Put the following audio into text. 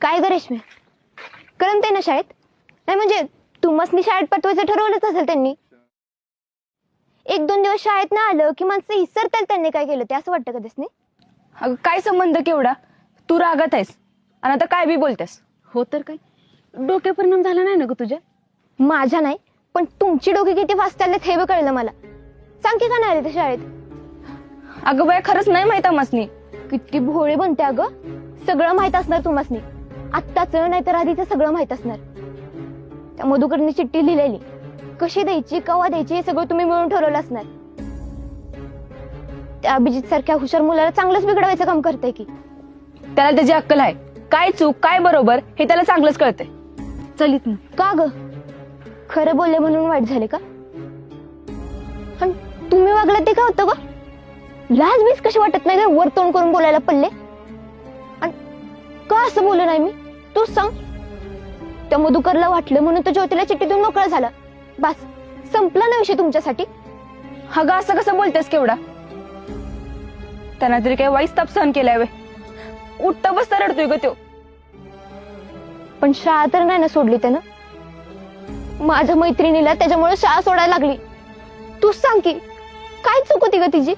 काय ग रेश्मे? करमते ना शाळेत? नाही म्हणजे तुम्हाला शाळेत पाठवायचं ठरवलंच असेल त्यांनी. एक दोन दिवस शाळेत ना आलं की माणसं विसरतात त्यांनी काय केलं ते असं वाटतं का त्यासनी अगं काय संबंध केवढा? तू रागात आहेस आणि आता काय बी बोलतेस? हो तर काय? डोके परिणाम झाला नाही ना ग तुझ्या? माझ्या नाही पण तुमची डोकी किती फास्ट चाललेत हे बी कळलं मला. सांग की का नाही आले ते शाळेत? अगं बाय खरंच नाही माहीत मसनी. किती भोळे बनते अगं. सगळं माहीत असणार तुम्हाला आत्ताच नाही तर आधीच सगळं माहीत असणार. त्या मधुकरनी चिठ्ठी लिहिलेली. कशी द्यायची कवा द्यायची हे सगळं तुम्ही मिळून ठरवलं असणार. त्या अभिजित सारख्या हुशार मुलाला चांगलंच बिघडवायचं काम करते की. त्याला त्याची अक्कल आहे. काय चूक काय बरोबर हे त्याला चांगलंच कळतंय. चलित ना. का ग? खरं बोलले म्हणून वाईट झाले का? आणि तुम्ही वागलात ते काय होतं ग? लाज बीज कशी वाटत नाही का वर तोंड करून बोलायला पडले? असं बोललो नाही मी. तूच सांग. त्या मधुकरला वाटलं म्हणून तो ज्योतीला चिठ्ठीतून मोकळा झाला. बस संपला ना विषय तुमच्यासाठी? अगं असं कसं बोलतेस केवढा? त्यांना तरी काही वाईट ताप सहन केलाय वे उठता बसता रडतोय ग त्यो. पण शाळा तर नाही ना सोडली त्यानं? माझ्या मैत्रिणीला त्याच्यामुळे शाळा सोडायला लागली. तूच सांग की काय चूक होती ग तिची?